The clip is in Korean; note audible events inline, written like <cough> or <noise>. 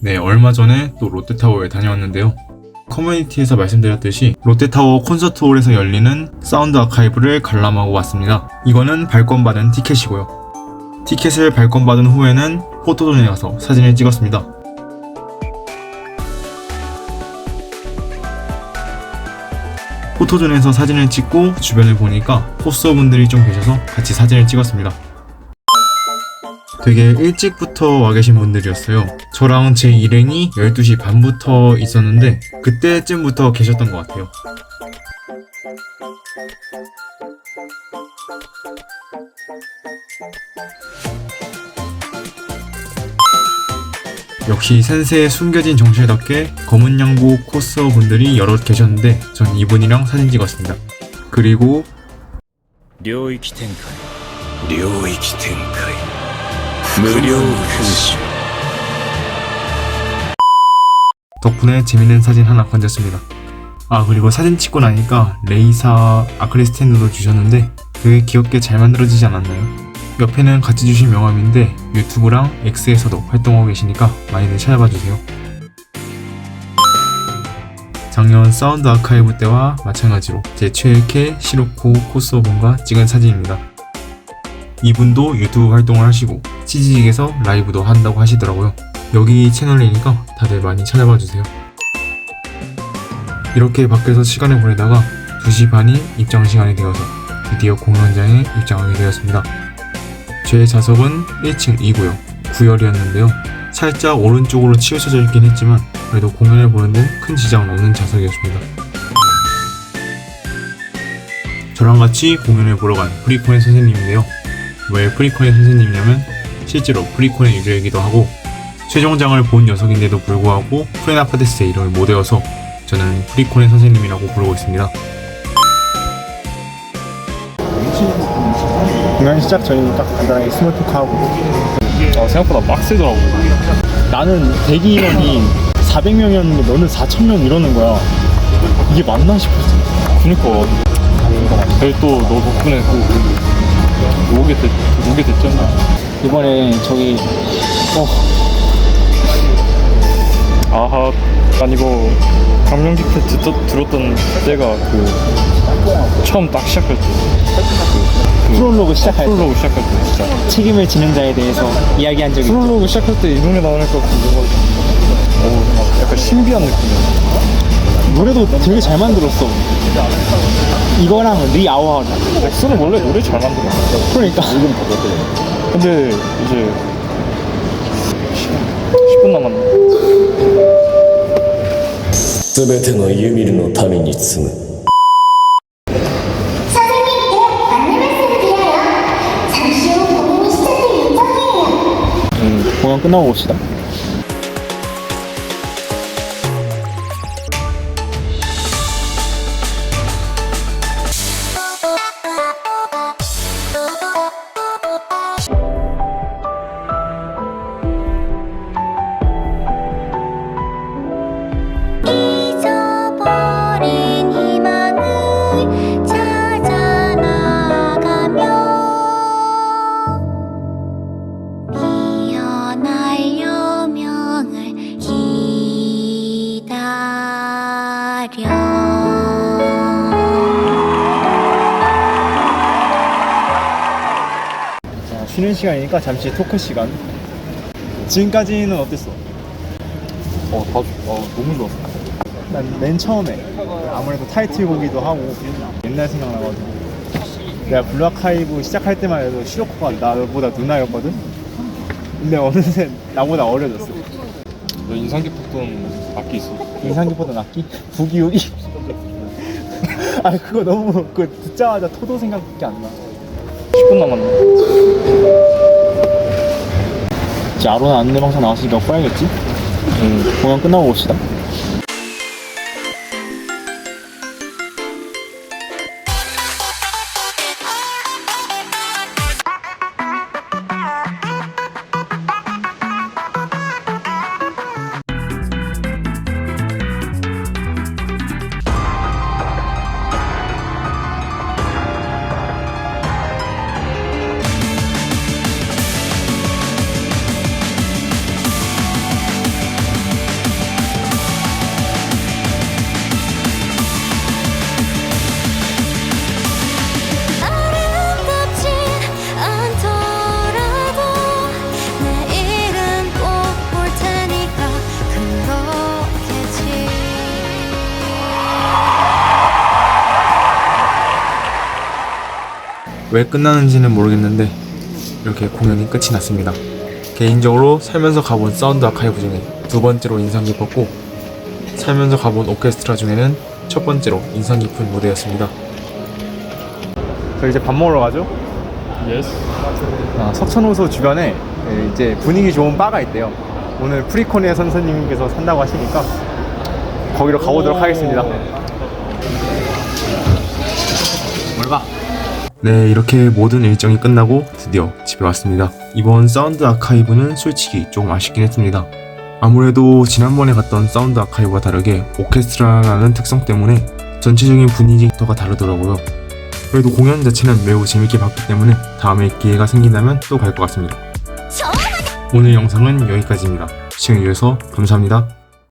네, 얼마 전에 또 롯데타워에 다녀왔는데요. 커뮤니티에서 말씀드렸듯이 롯데타워 콘서트홀에서 열리는 사운드 아카이브를 관람하고 왔습니다. 이거는 발권받은 티켓이고요. 티켓을 발권받은 후에는 포토존에 가서 사진을 찍었습니다. 포토존에서 사진을 찍고 주변을 보니까 포스터분들이 좀 계셔서 같이 사진을 찍었습니다. 되게 일찍부터 와 계신 분들이었어요. 저랑 제 일행이 12시 반부터 있었는데 그때쯤부터 계셨던 것 같아요. 역시 센세의 숨겨진 정체답게 검은 양복 코스어 분들이 여럿 계셨는데 전 이분이랑 사진 찍었습니다. 그리고 領域展開領域展開 무료편집 덕분에 재밌는 사진 하나 건졌습니다 아 그리고 사진 찍고 나니까 레이사 아크리스텐으로 주셨는데 되게 귀엽게 잘 만들어지지 않았나요 옆에는 같이 주신 명함인데 유튜브랑 그 X에서도 활동하고 계시니까 많이들 찾아봐 주세요. 작년 사운드 아카이브 때와 마찬가지로 제 최애캐 시로코 코스오본과 찍은 사진입니다. 이분도 유튜브 활동을 하시고 치즈직에서 라이브도 한다고 하시더라고요. 여기 채널이니까 다들 많이 찾아봐 주세요. 이렇게 밖에서 시간을 보내다가 2시 반이 입장 시간이 되어서 드디어 공연장에 입장하게 되었습니다. 제 좌석은 1층 2구역 9열이었는데요. 살짝 오른쪽으로 치우쳐져 있긴 했지만 그래도 공연을 보는 데 큰 지장은 없는 좌석이었습니다. 저랑 같이 공연을 보러 간 프리콘의 선생님인데요. 왜 프리콘의 선생님이냐면 실제로 프리콘의 유저이기도 하고 최종장을 본 녀석인데도 불구하고 프레나파데스의 이름을 못 외워서 저는 프리콘의 선생님이라고 부르고 있습니다. 공연 시작 전에 딱 간단하게 스몰 토크하고 아, 생각보다 빡세더라고. 나는 대기 인원이 400명이었는데 너는 4,000명 이러는 거야 이게 맞나 싶었어 그니까. 그래도 또너 덕분에 또 오게, 됐, 오게 됐잖아. 이번에 저기 어 아하, 난 이거 감명기 때 듣, 들었던 때가 그 처음 딱 시작할 때. 그, 그 프롤로그 시작할 때 프롤로그 시작할 때 진짜. 책임을 지는 자에 대해서 이야기한 적이 있죠 프롤로그 시작할 때 이 노래 나오니까 그거 어, 약간 신비한 느낌이야. 노래도 되게 잘 만들었어 이거랑 리아워 엑스는 원래 노래 잘 만들어. 그러니까 근데 이제 10분 남았네. 全てのユミルの民に継ぐ 선생님께 안내 말씀 드려요. 잠시 후 공연이 시작될 예정이에요. 음, 공연 끝나고 봅시다 쉬는 시간이니까 잠시 토크 시간 지금까지는 어땠어? 어, 다, 어, 너무 좋았어. 난 맨 처음에 아무래도 타이틀곡이기도 하고 옛날 생각나가지고 내가 블루아카이브 시작할 때만 해도 시로코가 나보다 누나였거든? 근데 어느새 나보다 어려졌어 너 인상 깊었던 악기 있어? 인상 깊었던 악기? 부기우기? <laughs> 아 그거 너무 그 듣자마자 토도 생각밖에 안나 10분 남았네. 이제 아로나 안내방송 나왔으니까 꺼야겠지? 음. 공연 끝나고 봅시다 왜 끝나는지는 모르겠는데 이렇게 공연이 끝이 났습니다. 개인적으로 살면서 가본 사운드 아카이브 중에 두 번째로 인상 깊었고 살면서 가본 오케스트라 중에는 첫 번째로 인상 깊은 무대였습니다. 저 이제 밥 먹으러 가죠? 예스. 아, 석천호소 주변에 예, 이제 분위기 좋은 바가 있대요. 오늘 프리코니아 선생님께서 산다고 하시니까 거기로 가보도록 하겠습니다. 뭘 봐? 네, 이렇게 모든 일정이 끝나고 드디어 집에 왔습니다. 이번 사운드 아카이브는 솔직히 조금 아쉽긴 했습니다. 아무래도 지난번에 갔던 사운드 아카이브와 다르게 오케스트라라는 특성 때문에 전체적인 분위기가 다르더라고요. 그래도 공연 자체는 매우 재밌게 봤기 때문에 다음에 기회가 생긴다면 또 갈 것 같습니다. 오늘 영상은 여기까지입니다. 시청해주셔서 감사합니다.